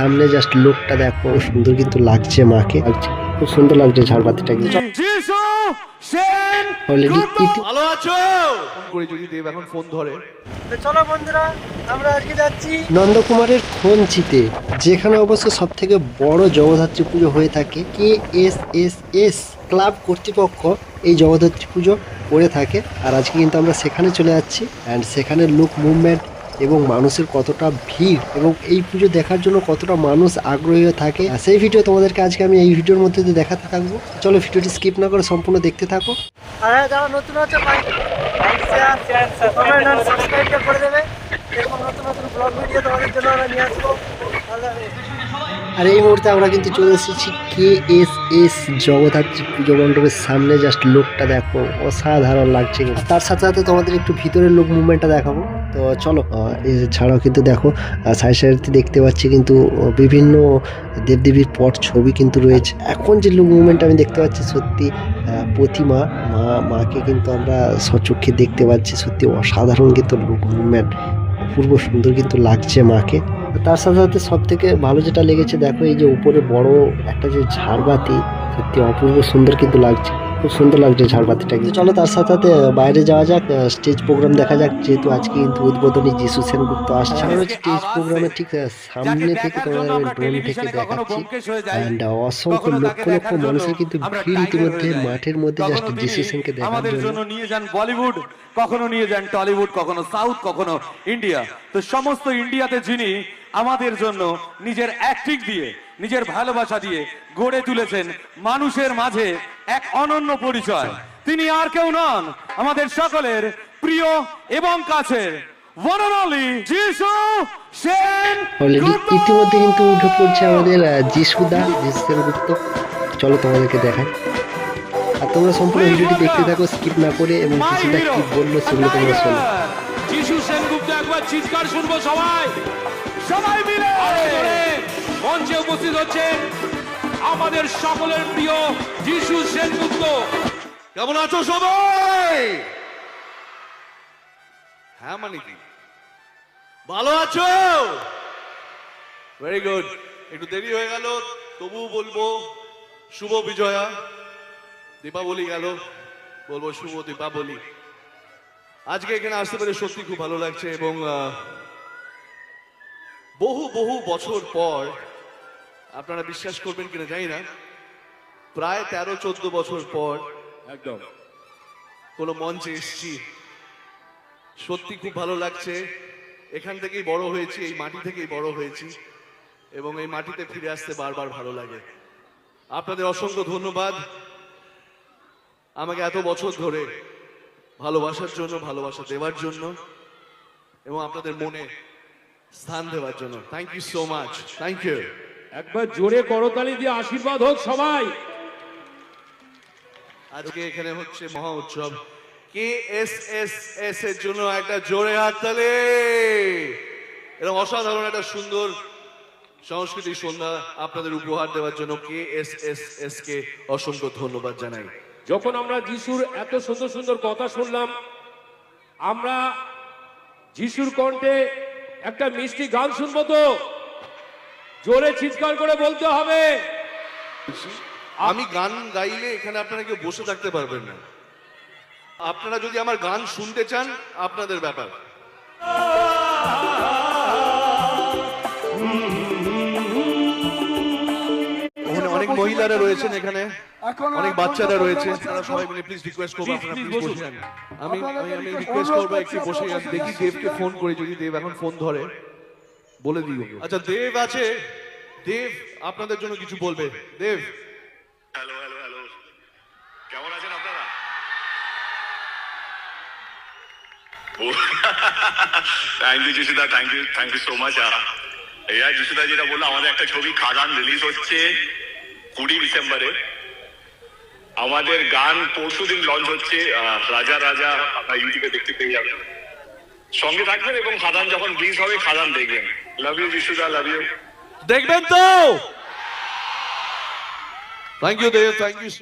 সামনে জাস্ট লুকটা দেখো সুন্দর কিন্তু লাগছে মাকে। খুব সুন্দর লাগছে ঝাড়বাতিটা কিন্তু। অলরেডি ভালো আছো? ফোন করে যদি দেব এখন ফোন ধরে। চলো বন্ধুরা আমরা আজকে যাচ্ছি। নন্দকুমারের খোঞ্চিতে যেখানে অবশ্য সব থেকে বড় জগদ্ধাত্রী পুজো হয়ে থাকে K S S S club কর্তৃপক্ষ এই জগদ্ধাত্রী পুজো করে থাকে। আর আজকে কিন্তু আমরা সেখানে চলে যাচ্ছি অ্যান্ড সেখানে লুক মুভমেন্ট এবং মানুষের কতটা ভিড় এবং এই পুজো দেখার জন্য কতটা মানুষ আগ্রহী থাকে। আর সেই ভিডিও তোমাদেরকে আজকে আমি এই ভিডিওর মধ্যে দিয়ে দেখাতে থাকব। চলো ভিডিওটি স্কিপ না করে সম্পূর্ণ দেখতে থাকো। আর যারা নতুন আছে লাইক শেয়ার কমেন্ট আর সাবস্ক্রাইবটা করে দেবে। এরকম নতুন নতুন ব্লগ ভিডিও তোমাদের জন্য আমরা নিয়ে আসব। আর এই মুহূর্তে আমরা কিন্তু চলে এসেছি কে এস এস জগদ্ধাত্রী পুজো মণ্ডপের সামনে। জাস্ট লোকটা দেখো অসাধারণ লাগছে। তার সাথে সাথে তোমাদের একটু ভিতরের লোক মুভমেন্টটা দেখাবো। তো চলো এছাড়াও কিন্তু দেখো সাইড সাইডে দেখতে পাচ্ছি কিন্তু বিভিন্ন দেবদেবীর পট ছবি কিন্তু রয়েছে। এখন যে লুক মুভমেন্ট আমি দেখতে পাচ্ছি সত্যি প্রতিমা, মা, মাকে কিন্তু আমরা সচক্ষে দেখতে পাচ্ছি। সত্যি অসাধারণ কিন্তু লুক মুভমেন্ট। অপূর্ব সুন্দর কিন্তু লাগছে মাকে। তার সাথে সাথে সব থেকে ভালো যেটা লেগেছে, দেখো এই যে উপরে বড় একটা যে ঝাড়বাতি, সত্যি অপূর্ব সুন্দর কিন্তু লাগছে। খুব সুন্দর লাগছে ঝাড়বাতিটা কিন্তু। চলো তার সাথে সাথে বাইরে যাওয়া যাক স্টেজ প্রোগ্রাম দেখা যাক যেহেতু আজকে কিন্তু উদ্বোধনী যিশু সেনগুপ্ত আসছে। স্টেজ প্রোগ্রামের ঠিক সামনে থেকে তোমাদের ড্রোন থেকে দেখাচ্ছি। অ্যান্ড অসংখ্য লক্ষ লক্ষ মানুষের কিন্তু ভিড় ইতিমধ্যে মাঠের মধ্যে জাস্ট যিশু সেনকে দেখার জন্য। নিয়ে যান বলিউড কখনো নিয়ে যান টলিউড কখনো সাউথ কখনো ইন্ডিয়া। তো সমস্ত ইন্ডিয়াতে যিনি আমাদের জন্য নিজের অ্যাক্টিং দিয়ে নিজের ভালোবাসা দিয়ে গড়ে তুলেছেন মানুষের মাঝে এক অনন্য পরিচয়। তিনি আর কেউ নন আমাদের সকলের প্রিয় এবং কাছের গুপ্ত। ইতিমধ্যে কিন্তু উঠে পড়ছে আমাদের যিশুদা যিশু সেনগুপ্ত চলো তোমাদেরকে দেখাই। আর তোমরা সম্পূর্ণ ভিডিওটি দেখতে থাকো স্কিপ না করে এবং কি বলল সেগুলো তোমরা শোনো। যিশু সেনগুপ্ত একবার চিৎকার শুনব সবাই। সবাই মিলে! মঞ্চে উপস্থিত হচ্ছেন আমাদের সকলের প্রিয় যিশু সেনগুপ্ত। কেমন আছো সবাই? হ্যাঁ মানে ভালো আছো? ভেরি গুড একটু দেরি হয়ে গেল তবু বলব শুভ বিজয়া। দীপাবলি গেল, বলব শুভ দীপাবলি। আজকে এখানে আসতে পেরে সত্যি খুব ভালো লাগছে এবং বহু বহু বছর পর আপনারা বিশ্বাস করবেন কিনা জানি না। প্রায় তেরো চোদ্দ বছর পর একদম। কোনো মঞ্চে এসছি। সত্যি খুব ভালো লাগছে। এখান থেকেই বড় হয়েছি এই মাটি থেকেই বড় হয়েছি এবং এই মাটিতে ফিরে আসতে বারবার ভালো লাগে। আপনাদের অসংখ্য ধন্যবাদ। আমাকে এত বছর ধরে ভালোবাসার জন্য ভালোবাসা দেওয়ার জন্য এবং আপনাদের মনে স্থান দেওয়ার জন্য। Thank you so much thank you একবার জোরে করতালি দিয়ে আশীর্বাদ হোক সবাই। আজকে এখানে হচ্ছে মহা উৎসব। কে এস এস এস এর জন্য একটা জোরে হাততালি। এরকম অসাধারণ একটা সুন্দর সংস্কৃতি সন্ধ্যা আপনাদের উপহার দেওয়ার জন্য কে এস এস এস কে অসংখ্য ধন্যবাদ জানাই। যখন আমরা যিশুর এত সুন্দর সুন্দর কথা শুনলাম আমরা যিশুর কণ্ঠে একটা মিষ্টি গান শুনব তো? জোরে চিৎকার করে বলতে হবে। আমি গান গাইলে এখানে আপনারা কেউ বসে থাকতে পারবেন না। আপনারা যদি আমার গান শুনতে চান আপনাদের ব্যাপার। অনেক মহিলারা রয়েছেন এখানে। অনেক বাচ্চারা রয়েছে। আপনারা সবাই মিলে প্লিজ রিকোয়েস্ট করব আপনারা প্লিজ বসে আমি আমি রিকোয়েস্ট করব একটু বসে দেখি দেবকে ফোন করে যদি দেব এখন ফোন ধরে। বলে দিই ওকে। আচ্ছা দেব আছে। দেব আপনাদের জন্য কিছু বলবে। দেব। Hello hello hello. কেমন আছেন আপনারা? Thank you যিশুদা thank you thank you so much এইয়া যিশুদা যেটা বলল আমাদের একটা ছবি খাদান রিলিজ হচ্ছে কুড়ি ডিসেম্বরে। আমাদের গান পরশু দিন লঞ্চ হচ্ছে আহ, রাজা রাজা আপনার ইউটিউবে দেখতে পেয়ে যাবেন। সঙ্গে থাকবেন এবং খাদান যখন রিলিজ হবে খাদান দেখবেন। লাভ ইউ যিশুদা লাভ ইউ দেখবেন তো thank you Dev thank you